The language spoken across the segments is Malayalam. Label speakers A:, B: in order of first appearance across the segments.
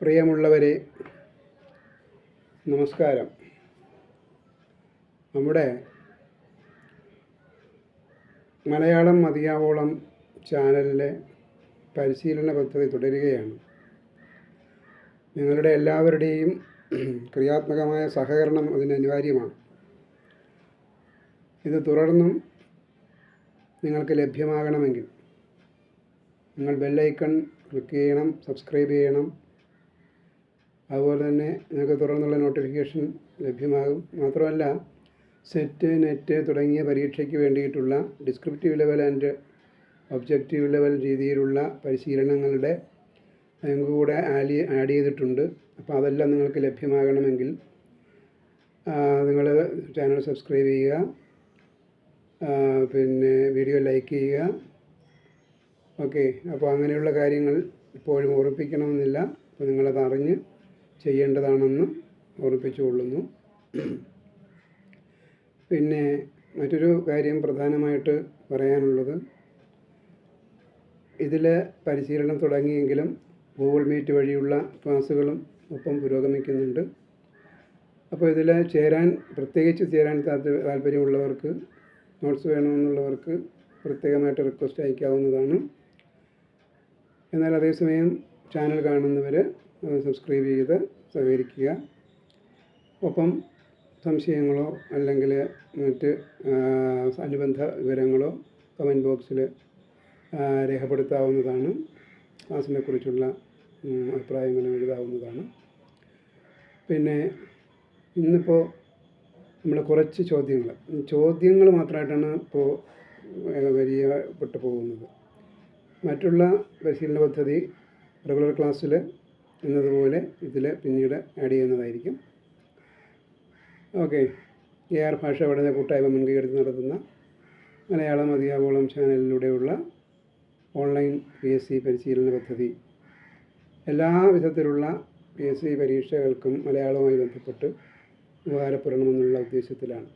A: പ്രിയമുള്ളവരെ നമസ്കാരം. നമ്മുടെ മലയാളം മതിയാവോളം ചാനലിലെ പരിശീലന പദ്ധതി തുടരുകയാണ്. നിങ്ങളുടെ എല്ലാവരുടെയും ക്രിയാത്മകമായ സഹകരണം അതിന് അനിവാര്യമാണ്. ഇത് തുടർന്നും നിങ്ങൾക്ക് ലഭ്യമാകണമെങ്കിൽ നിങ്ങൾ ബെല്ലൈക്കൺ ക്ലിക്ക് ചെയ്യണം സബ്സ്ക്രൈബ് ചെയ്യണം അതുപോലെ തന്നെ നിങ്ങൾക്ക് തുറന്നുള്ള നോട്ടിഫിക്കേഷൻ ലഭ്യമാകും. മാത്രമല്ല സെറ്റ് നെറ്റ് തുടങ്ങിയ പരീക്ഷയ്ക്ക് വേണ്ടിയിട്ടുള്ള descriptive level and objective level രീതിയിലുള്ള പരിശീലനങ്ങളുടെ നിങ്ങൾക്ക് കൂടെ ആഡ് ആഡ് ചെയ്തിട്ടുണ്ട്. അപ്പോൾ അതെല്ലാം നിങ്ങൾക്ക് ലഭ്യമാകണമെങ്കിൽ നിങ്ങൾ ചാനൽ സബ്സ്ക്രൈബ് ചെയ്യുക പിന്നെ വീഡിയോ ലൈക്ക് ചെയ്യുക. ഓക്കെ അപ്പോൾ അങ്ങനെയുള്ള കാര്യങ്ങൾ ഇപ്പോഴും ഓർമ്മിപ്പിക്കണമെന്നില്ല. അപ്പോൾ നിങ്ങളത് അറിഞ്ഞ് ചെയ്യേണ്ടതാണെന്ന് ഓർമ്മിപ്പിച്ചുകൊള്ളുന്നു. പിന്നെ മറ്റൊരു കാര്യം പ്രധാനമായിട്ട് പറയാനുള്ളത്. ഇതിൽ പരിശീലനം തുടങ്ങിയെങ്കിലും ഗൂഗിൾ മീറ്റ് വഴിയുള്ള ക്ലാസ്സുകളും ഒപ്പം പുരോഗമിക്കുന്നുണ്ട്. അപ്പോൾ ഇതിൽ ചേരാൻ പ്രത്യേകിച്ച് ചേരാൻ താല്പ- താല്പര്യമുള്ളവർക്ക് നോട്ട്സ് വേണമെന്നുള്ളവർക്ക് പ്രത്യേകമായിട്ട് റിക്വസ്റ്റ് അയക്കാവുന്നതാണ്. എന്നാൽ അതേസമയം ചാനൽ കാണുന്നവർ സബ്സ്ക്രൈബ് ചെയ്ത് സഹകരിക്കുക. ഒപ്പം സംശയങ്ങളോ അല്ലെങ്കിൽ മറ്റ് അനുബന്ധ വിവരങ്ങളോ കമന്റ് ബോക്സിൽ രേഖപ്പെടുത്താവുന്നതാണ്. ക്ലാസിനെക്കുറിച്ചുള്ള അഭിപ്രായങ്ങൾ എഴുതാവുന്നതാണ്. പിന്നെ ഇന്നിപ്പോൾ നമ്മൾ കുറച്ച് ചോദ്യങ്ങൾ ചോദ്യങ്ങൾ മാത്രമായിട്ടാണ് ഇപ്പോൾ വരിയപ്പെട്ടു പോകുന്നത്. മറ്റുള്ള പരിശീലന പദ്ധതി റെഗുലർ ക്ലാസ്സിൽ എന്നതുപോലെ ഇതിൽ പിന്നീട് ആഡ് ചെയ്യുന്നതായിരിക്കും. ഓക്കെ എ ആർ ഭാഷ പഠന കൂട്ടായ്മ മുൻകൈയെടുത്ത് നടത്തുന്ന മലയാളം അധികാവോളം ചാനലിലൂടെയുള്ള ഓൺലൈൻ പി എസ് സി പരിശീലന പദ്ധതി. എല്ലാ വിധത്തിലുള്ള പി എസ് സി പരീക്ഷകൾക്കും മലയാളവുമായി ബന്ധപ്പെട്ട് ഉപകാരപ്പെടണമെന്നുള്ള ഉദ്ദേശത്തിലാണ്.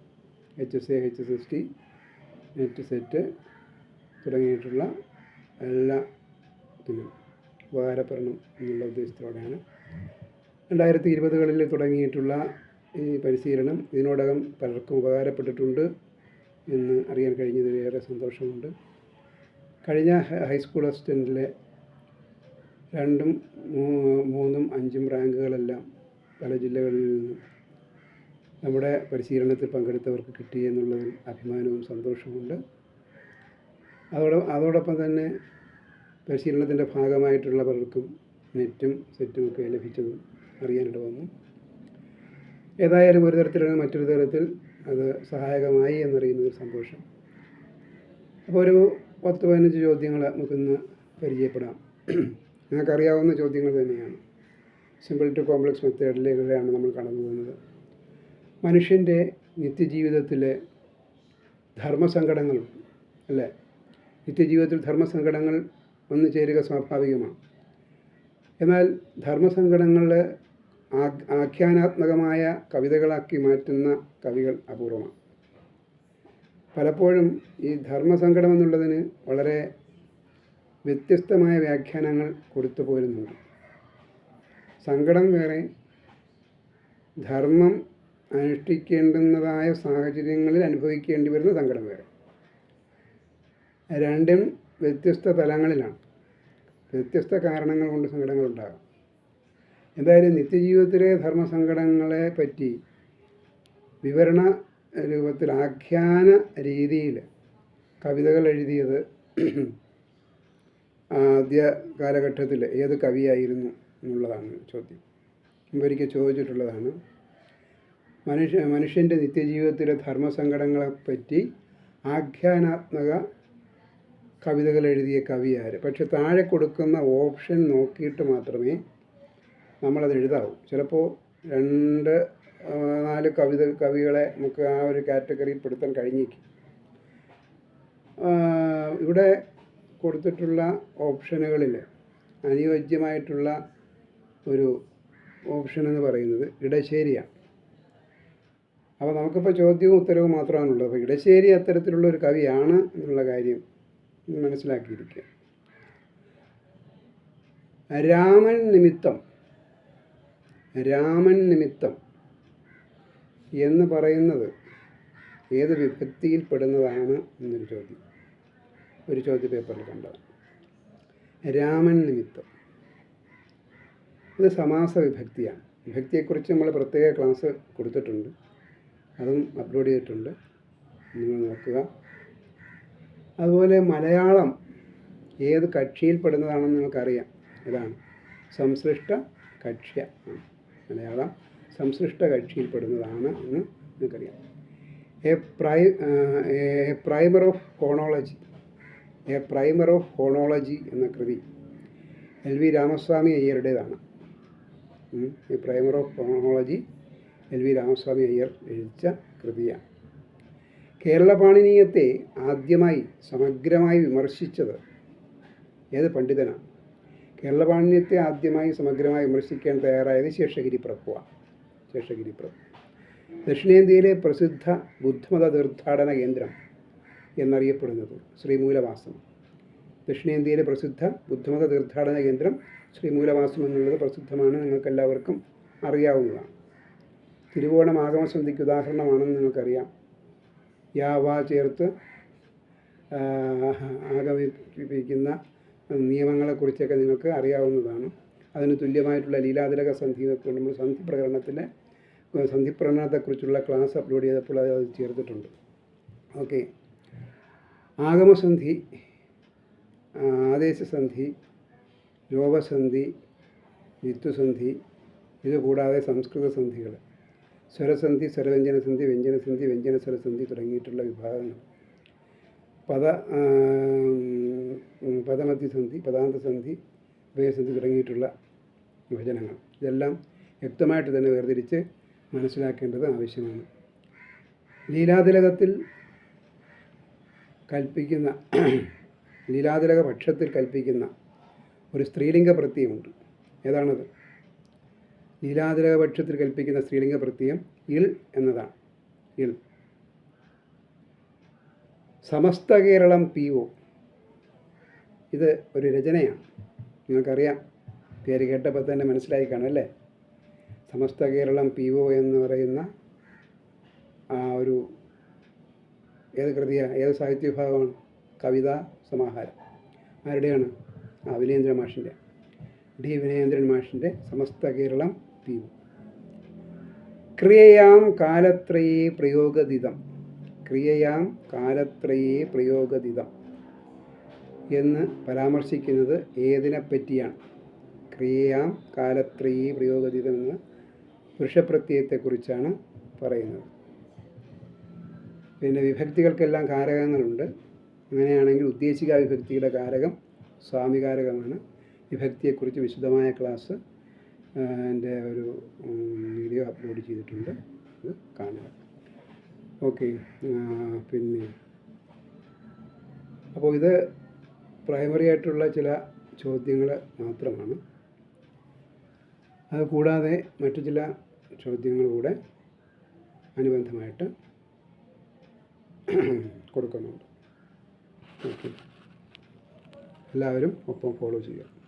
A: H S A H S S T NET SET തുടങ്ങിയിട്ടുള്ള എല്ലാ ഇതിനും ഉപകാരപ്പെടണം എന്നുള്ള ഉദ്ദേശത്തോടെയാണ്. രണ്ടായിരത്തി ഇരുപതുകളിൽ തുടങ്ങിയിട്ടുള്ള ഈ പരിശീലനം ഇതിനോടകം പലർക്കും ഉപകാരപ്പെട്ടിട്ടുണ്ട് എന്ന് അറിയാൻ കഴിഞ്ഞതിൽ ഏറെ സന്തോഷമുണ്ട്. കഴിഞ്ഞ ഹൈസ്കൂൾ അസിസ്റ്റന്റിലെ രണ്ടും മൂന്നും അഞ്ചും റാങ്കുകളെല്ലാം പല ജില്ലകളിൽ നിന്നും നമ്മുടെ പരിശീലനത്തിൽ പങ്കെടുത്തവർക്ക് കിട്ടി എന്നുള്ളതിൽ അഭിമാനവും സന്തോഷവുമുണ്ട്. അതോടൊപ്പം അതോടൊപ്പം തന്നെ പരിശീലനത്തിന്റെ ഭാഗമായിട്ടുള്ള പലർക്കും നെറ്റും സെറ്റും ഒക്കെ ലഭിച്ചതും അറിയാനിട വന്നു. ഏതായാലും ഒരു തരത്തിലാണ് മറ്റൊരു തരത്തിൽ അത് സഹായകമായി എന്നറിയുന്നത് സന്തോഷം. അപ്പോൾ ഒരു പത്ത് പതിനഞ്ച് ചോദ്യങ്ങൾ നമുക്കിന്ന് പരിചയപ്പെടാം. നിങ്ങൾക്കറിയാവുന്ന ചോദ്യങ്ങൾ തന്നെയാണ്. സിമ്പിൾ ടു കോംപ്ലക്സ് മെത്തേഡിലേക്കാണ് നമ്മൾ കടന്നു പോകുന്നത്. മനുഷ്യന്റെ നിത്യജീവിതത്തിലെ ധർമ്മസങ്കടങ്ങൾ അല്ലേ? നിത്യജീവിതത്തിൽ ധർമ്മസങ്കടങ്ങൾ വന്നു ചേരുക സ്വാഭാവികമാണ്. എന്നാൽ ധർമ്മസങ്കടങ്ങളെ ആഖ്യാനാത്മകമായ കവിതകളാക്കി മാറ്റുന്ന കവികൾ അപൂർവമാണ്. പലപ്പോഴും ഈ ധർമ്മസങ്കടം എന്നുള്ളതിന് വളരെ വ്യത്യസ്തമായ വ്യാഖ്യാനങ്ങൾ കൊടുത്തു പോരുന്നുണ്ട്. സങ്കടം വേറെ ധർമ്മം അനുഷ്ഠിക്കേണ്ടുന്നതായ സാഹചര്യങ്ങളിൽ അനുഭവിക്കേണ്ടി വരുന്ന സങ്കടം വേറെ. രണ്ടും വ്യത്യസ്ത തലങ്ങളിലാണ്. വ്യത്യസ്ത കാരണങ്ങൾ കൊണ്ട് സങ്കടങ്ങൾ ഉണ്ടാകാം എന്തായാലും നിത്യജീവിതത്തിലെ ധർമ്മസങ്കടങ്ങളെ പറ്റി വിവരണ രൂപത്തിൽ ആഖ്യാന രീതിയിൽ കവിതകൾ എഴുതിയത് ആദ്യ കാലഘട്ടത്തിൽ ഏത് കവിയായിരുന്നു എന്നുള്ളതാണ് ചോദ്യം. മുമ്പൊരിക്കൽ ചോദിച്ചിട്ടുള്ളതാണ്. മനുഷ്യ മനുഷ്യന്റെ നിത്യജീവിതത്തിലെ ധർമ്മസങ്കടങ്ങളെപ്പറ്റി ആഖ്യാനാത്മക കവിതകൾ എഴുതിയ കവി കവിയാര് പക്ഷെ താഴെ കൊടുക്കുന്ന ഓപ്ഷൻ നോക്കിയിട്ട് മാത്രമേ നമ്മളത് എഴുതാവൂ. ചിലപ്പോൾ രണ്ട് നാല് കവിത കവികളെ നമുക്ക് ആ ഒരു കാറ്റഗറിയിൽ പെടുത്താൻ കഴിഞ്ഞേക്കും ഇവിടെ കൊടുത്തിട്ടുള്ള ഓപ്ഷനുകളിൽ അനുയോജ്യമായിട്ടുള്ള ഒരു ഓപ്ഷൻ എന്ന് പറയുന്നത് ഇടശ്ശേരിയാണ്. അപ്പോൾ നമുക്കിപ്പോൾ ചോദ്യവും ഉത്തരവും മാത്രമാണുള്ളത്. അപ്പോൾ ഇടശ്ശേരി അത്തരത്തിലുള്ള ഒരു കവിയാണ് എന്നുള്ള കാര്യം മനസ്സിലാക്കിയിരിക്കുക രാമൻ നിമിത്തം രാമൻ നിമിത്തം എന്ന് പറയുന്നത് ഏത് വിഭക്തിയിൽ പെടുന്നതാണ് എന്നൊരു ചോദ്യം. ഒരു ചോദ്യ പേപ്പറിൽ കണ്ടത് രാമൻ നിമിത്തം. ഇത് സമാസ വിഭക്തിയാണ്. വിഭക്തിയെക്കുറിച്ച് നമ്മൾ പ്രത്യേക ക്ലാസ് കൊടുത്തിട്ടുണ്ട്. അതും അപ്ലോഡ് ചെയ്തിട്ടുണ്ട്. നിങ്ങൾ നോക്കുക. അതുപോലെ മലയാളം ഏത് കക്ഷിയിൽപ്പെടുന്നതാണെന്ന് നിങ്ങൾക്കറിയാം. ഇതാണ്. സംശ്ലിഷ്ട കക്ഷ്യ മലയാളം മലയാളം സംശ്ലിഷ്ട കക്ഷിയിൽപ്പെടുന്നതാണ് എന്ന് നിങ്ങൾക്കറിയാം. A pri a primer of phonology. A primer of phonology എന്ന കൃതി എൽ വി രാമസ്വാമി അയ്യരുടേതാണ്. ഈ primer of phonology L V Ramaswami Iyer എഴുതിച്ച കൃതിയാണ്. കേരള പാണിനീയത്തെ ആദ്യമായി സമഗ്രമായി വിമർശിച്ചത് ഏത് പണ്ഡിതനാണ്? കേരള പാണിനീയത്തെ ആദ്യമായി സമഗ്രമായി വിമർശിക്കാൻ തയ്യാറായത് ശേഷഗിരി പ്രഭുവാണ് ശേഷഗിരി പ്രഭു. ദക്ഷിണേന്ത്യയിലെ പ്രസിദ്ധ ബുദ്ധമത തീർത്ഥാടന കേന്ദ്രം എന്നറിയപ്പെടുന്നത് ശ്രീമൂലവാസം. ദക്ഷിണേന്ത്യയിലെ പ്രസിദ്ധ ബുദ്ധമത തീർത്ഥാടന കേന്ദ്രം ശ്രീമൂലവാസം എന്നുള്ളത് പ്രസിദ്ധമാണ് നിങ്ങൾക്കെല്ലാവർക്കും അറിയാവുന്നതാണ്. തിരുവോണം ആഗമസന്ധിക്ക് ഉദാഹരണമാണെന്ന് നിങ്ങൾക്കറിയാം. യാവ ചേർത്ത് ആഗമിപ്പിക്കുന്ന നിയമങ്ങളെക്കുറിച്ചൊക്കെ നിങ്ങൾക്ക് അറിയാവുന്നതാണ്. അതിന് തുല്യമായിട്ടുള്ള ലീലാതിലക സന്ധി നമ്മൾ സന്ധി പ്രകടനത്തിലെ സന്ധി പ്രകടനത്തെക്കുറിച്ചുള്ള ക്ലാസ് അപ്ലോഡ് ചെയ്തപ്പോൾ അത് അത് ചേർത്തിട്ടുണ്ട്. ഓക്കെ. ആഗമസന്ധി ആദേശസന്ധി ലോപസന്ധി നിത്വസന്ധി ഇത് കൂടാതെ സംസ്കൃത സന്ധികൾ സ്വരസന്ധി സ്വരവ്യഞ്ജനസന്ധി വ്യഞ്ജനസന്ധി വ്യഞ്ജന സ്വരസന്ധി തുടങ്ങിയിട്ടുള്ള വിഭാഗങ്ങൾ. പദ പദമധ്യസന്ധി പദാന്തസന്ധി ഉഭയസന്ധി തുടങ്ങിയിട്ടുള്ള വിഭജനങ്ങൾ. ഇതെല്ലാം വ്യക്തമായിട്ട് തന്നെ വേർതിരിച്ച് മനസ്സിലാക്കേണ്ടത് ആവശ്യമാണ്. ലീലാതിലകത്തിൽ കൽപ്പിക്കുന്ന ലീലാതിലക പക്ഷത്തിൽ കൽപ്പിക്കുന്ന ഒരു സ്ത്രീലിംഗ പ്രത്യയമുണ്ട് ഏതാണത്? ലീലാതിലക പക്ഷത്തിൽ കൽപ്പിക്കുന്ന സ്ത്രീലിംഗ പ്രത്യയം ഇൾ എന്നതാണ്. ഇൽ. Samastha Keralam P O. ഇത് ഒരു രചനയാണ്. നിങ്ങൾക്കറിയാം. പേര് കേട്ടപ്പോൾ തന്നെ മനസ്സിലായി കാണും അല്ലേ? സമസ്ത കേരളം പി ഒ എന്ന് പറയുന്ന ആ ഒരു ഏത് കൃതിയാണ് ഏത് സാഹിത്യ വിഭാഗമാണ് കവിത സമാഹാരം. ആരുടെയാണ്? ആ വിനയേന്ദ്ര മാഷിന്റെ. ഡി വിനയേന്ദ്രൻ മാഷിന്റെ സമസ്ത കേരളം ഒ ക്രിയയാം കാലത്രയേ പ്രയോഗദിതം. ക്രിയയാം കാലത്രയേ പ്രയോഗദിതം എന്ന് പരാമർശിക്കുന്നത് ഏതിനെപ്പറ്റിയാണ്? ക്രിയയാം കാലത്രയേ പ്രയോഗദിതം എന്ന് പുരുഷപ്രത്യയത്തെക്കുറിച്ചാണ് പറയുന്നത്. പിന്നെ വിഭക്തികൾക്കെല്ലാം കാരകങ്ങളുണ്ട്. അങ്ങനെയാണെങ്കിൽ ഉദ്ദേശിക വിഭക്തിയുടെ കാരകം സ്വാമികാരകമാണ്. വിഭക്തിയെക്കുറിച്ച് വിശദമായ ക്ലാസ് എന്റെ ഒരു വീഡിയോ അപ്ലോഡ് ചെയ്തിട്ടുണ്ട്. അത് കാണുക. ഓക്കെ പിന്നെ. അപ്പോൾ ഇത് പ്രൈമറി ആയിട്ടുള്ള ചില ചോദ്യങ്ങൾ മാത്രമാണ്. അത് കൂടാതെ മറ്റു ചില ചോദ്യങ്ങളുടെ അനുബന്ധമായിട്ട് കൊടുക്കുന്നുണ്ട്. ഓക്കെ. എല്ലാവരും ഒപ്പം ഫോളോ ചെയ്യുക.